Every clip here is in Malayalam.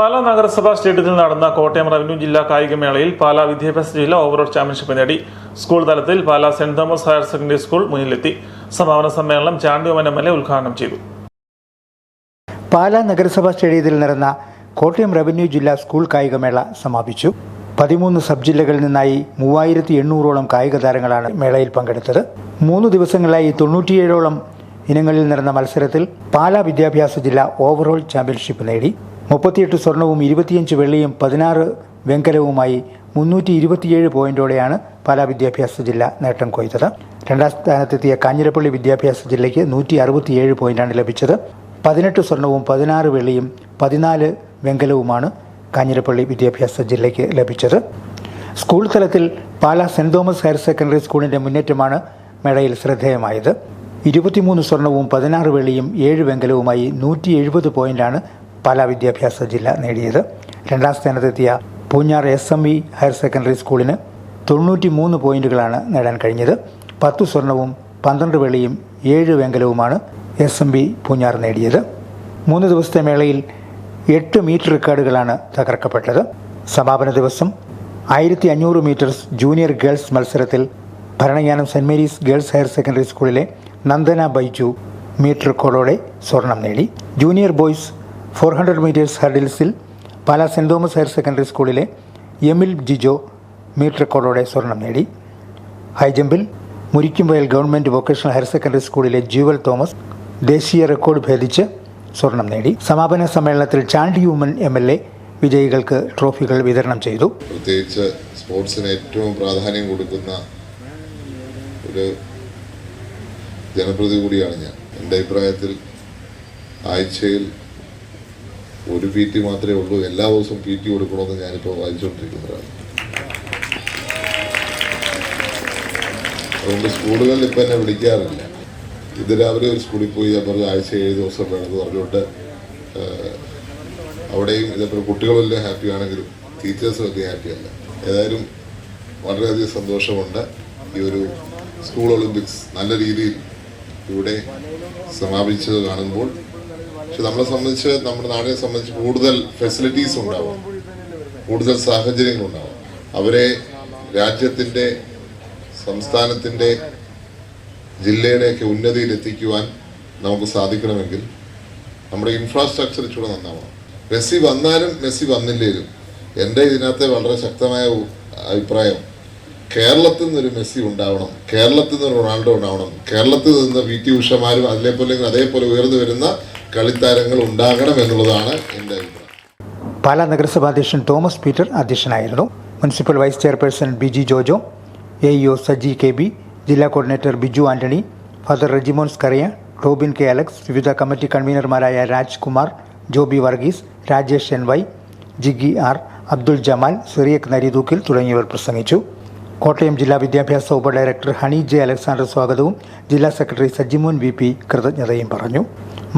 പാലാ നഗരസഭാ സ്റ്റേഡിയത്തിൽ നടന്ന കോട്ടയം റവന്യൂ ജില്ലാ കായികമേളയിൽ പാലാ വിദ്യാഭ്യാസ ജില്ല ഓവറോൾ ചാമ്പ്യൻഷിപ്പ് നേടി. സ്കൂൾ തലത്തിൽ Pala saint Thomas higher secondary school മുന്നിലെത്തി. സമാപന സമ്മേളനം ചാണ്ടിയോമൻ എം എൽ ഉദ്ഘാടനം ചെയ്തു. പാലാ നഗരസഭാ സ്റ്റേഡിയത്തിൽ നടന്ന കോട്ടയം റവന്യൂ ജില്ലാ സ്കൂൾ കായികമേള സമാപിച്ചു. പതിമൂന്ന് സബ് ജില്ലകളിൽ നിന്നായി മൂവായിരത്തി എണ്ണൂറോളം കായിക താരങ്ങളാണ് മേളയിൽ പങ്കെടുത്തത്. മൂന്ന് ദിവസങ്ങളായി തൊണ്ണൂറ്റിയേഴോളം ഇനങ്ങളിൽ നടന്ന മത്സരത്തിൽ പാലാ വിദ്യാഭ്യാസ ജില്ല ഓവറോൾ ചാമ്പ്യൻഷിപ്പ് നേടി. മുപ്പത്തിയെട്ട് സ്വർണവും ഇരുപത്തിയഞ്ച് വെള്ളിയും പതിനാറ് വെങ്കലവുമായി മുന്നൂറ്റി ഇരുപത്തിയേഴ് പോയിന്റോടെയാണ് പാലാ വിദ്യാഭ്യാസ ജില്ല നേട്ടം കൊയ്തത്. രണ്ടാം സ്ഥാനത്തെത്തിയ കാഞ്ഞിരപ്പള്ളി വിദ്യാഭ്യാസ ജില്ലയ്ക്ക് നൂറ്റി അറുപത്തിയേഴ് പോയിന്റാണ് ലഭിച്ചത്. പതിനെട്ട് സ്വർണവും പതിനാറ് വെള്ളിയും പതിനാല് വെങ്കലവുമാണ് കാഞ്ഞിരപ്പള്ളി വിദ്യാഭ്യാസ ജില്ലയ്ക്ക് ലഭിച്ചത്. സ്കൂൾ തലത്തിൽ Pala saint Thomas higher secondary സ്കൂളിന്റെ മുന്നേറ്റമാണ് മേളയിൽ ശ്രദ്ധേയമായത്. ഇരുപത്തിമൂന്ന് സ്വർണവും പതിനാറ് വെള്ളിയും ഏഴ് വെങ്കലവുമായി നൂറ്റി എഴുപത് പോയിന്റാണ് പാലാ വിദ്യാഭ്യാസ ജില്ല നേടിയത്. രണ്ടാം സ്ഥാനത്തെത്തിയ Poonjar S M V higher secondary സ്കൂളിന് തൊണ്ണൂറ്റി മൂന്ന് പോയിന്റുകളാണ് നേടാൻ കഴിഞ്ഞത്. പത്ത് സ്വർണവും പന്ത്രണ്ട് വെള്ളിയും ഏഴ് വെങ്കലവുമാണ് എസ് എം ബി പൂഞ്ഞാർ നേടിയത്. മൂന്ന് ദിവസത്തെ മേളയിൽ എട്ട് മീറ്റർ റെക്കോർഡുകളാണ് തകർക്കപ്പെട്ടത്. സമാപന ദിവസം ആയിരത്തി അഞ്ഞൂറ് മീറ്റർ ജൂനിയർ ഗേൾസ് മത്സരത്തിൽ ഭരണജ്ഞാനം saint Mary's girls higher secondary സ്കൂളിലെ നന്ദന ബൈജു മീറ്റർ റെക്കോർഡോടെ സ്വർണം നേടി. Junior boys four hundred metres ഹർഡിൽസിൽ Pala saint Thomas higher secondary സ്കൂളിലെ എമിൽ ജിജോ മീറ്റ് റെക്കോർഡോടെ സ്വർണം നേടി. ഹൈജമ്പിൽ Murikkumvayal government vocational higher secondary സ്കൂളിലെ ജൂവൽ തോമസ് ദേശീയ റെക്കോർഡ് ഭേദിച്ച് സ്വർണം നേടി. സമാപന സമ്മേളനത്തിൽ Chandy Oommen M L A വിജയികൾക്ക് ട്രോഫികൾ വിതരണം ചെയ്തു. പ്രത്യേകിച്ച് സ്പോർട്സിന് ഏറ്റവും പ്രാധാന്യം കൊടുക്കുന്ന ഒരു ജനപ്രതി കൂടിയാണ് ഞാൻ. എന്റെ അഭിപ്രായത്തിൽ ആഴ്ചയിൽ ഒരു പി ടി മാത്രമേ ഉള്ളൂ. എല്ലാ ദിവസവും പി ടി കൊടുക്കണമെന്ന് ഞാനിപ്പോൾ വായിച്ചുകൊണ്ടിരിക്കുന്നതാണ് അതുകൊണ്ട് സ്കൂളുകളിൽ ഇപ്പം എന്നെ വിളിക്കാറില്ല. ഇത് രാവിലെ ഒരു സ്കൂളിൽ പോയി ഞാൻ പറഞ്ഞു ആഴ്ച ഏഴ് ദിവസം വേണമെന്ന് പറഞ്ഞുകൊണ്ട് അവിടെയും ഇതേപോലെ കുട്ടികളെല്ലാം ഹാപ്പി ആണെങ്കിലും ടീച്ചേഴ്സും വലിയ ഹാപ്പിയല്ല ഏതായാലും വളരെയധികം സന്തോഷമുണ്ട്. ഈ ഒരു സ്കൂൾ ഒളിമ്പിക്സ് നല്ല രീതിയിൽ ഇവിടെ സമാപിച്ചത് കാണുമ്പോൾ പക്ഷെ നമ്മളെ സംബന്ധിച്ച് നമ്മുടെ നാടിനെ സംബന്ധിച്ച് കൂടുതൽ ഫെസിലിറ്റീസ് ഉണ്ടാവും. കൂടുതൽ സാഹചര്യങ്ങളുണ്ടാവും അവരെ രാജ്യത്തിന്റെ സംസ്ഥാനത്തിന്റെ ജില്ലയുടെയൊക്കെ ഉന്നതിയിൽ എത്തിക്കുവാൻ നമുക്ക് സാധിക്കണമെങ്കിൽ നമ്മുടെ ഇൻഫ്രാസ്ട്രക്ചർ ഇച്ചിരി നന്നാവണം. മെസ്സി വന്നാലും മെസ്സി വന്നില്ലേലും എന്റെ ഇതിനകത്തെ വളരെ ശക്തമായ അഭിപ്രായം കേരളത്തിൽ നിന്നൊരു മെസ്സി ഉണ്ടാവണം കേരളത്തിൽ നിന്ന് റൊണാൾഡോ ഉണ്ടാവണം കേരളത്തിൽ നിന്ന് വി ടി ഉഷമാരും അതിലേപോലെ അതേപോലെ ഉയർന്നു വരുന്ന കളിത്താരങ്ങൾ ഉണ്ടാകണം എന്നുള്ളതാണ് എന്റെ പാലാ നഗരസഭാ അധ്യക്ഷൻ തോമസ് പീറ്റർ അധ്യക്ഷനായിരുന്നു. Municipal vice chairperson Biji Jojo A E O Saji K B ജില്ലാ coordinator Biju Antony father Rejimons Scaria Robin K Alex വിവിധ committee കൺവീനർമാരായ Rajkumar Joby Varghese Rajesh N Y Jigi R Abdul Jamal Cyriac Naridookkil തുടങ്ങിയവർ പ്രസംഗിച്ചു. കോട്ടയം ജില്ലാ വിദ്യാഭ്യാസ ഉപഡയറക്ടർ ഹണി ജെ അലക്സാണ്ടർ സ്വാഗതവും ജില്ലാ സെക്രട്ടറി സജിമോൻ വി പി കൃതജ്ഞതയും പറഞ്ഞു.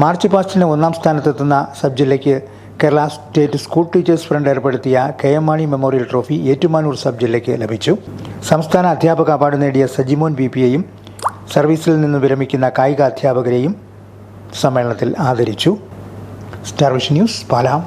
മാർച്ച് പാസ്റ്റിന് ഒന്നാം സ്ഥാനത്തെത്തുന്ന സബ് ജില്ലയ്ക്ക് Kerala state school teachers front ഏർപ്പെടുത്തിയ K M Mani memorial trophy Ettumanoor sub ജില്ലയ്ക്ക് ലഭിച്ചു. സംസ്ഥാന അധ്യാപക അവാർഡ് നേടിയ സജിമോൻ വി പിയെയും സർവീസിൽ നിന്ന് വിരമിക്കുന്ന കായിക അധ്യാപകരെയും സമ്മേളനത്തിൽ ആദരിച്ചു. Star news പാലാം.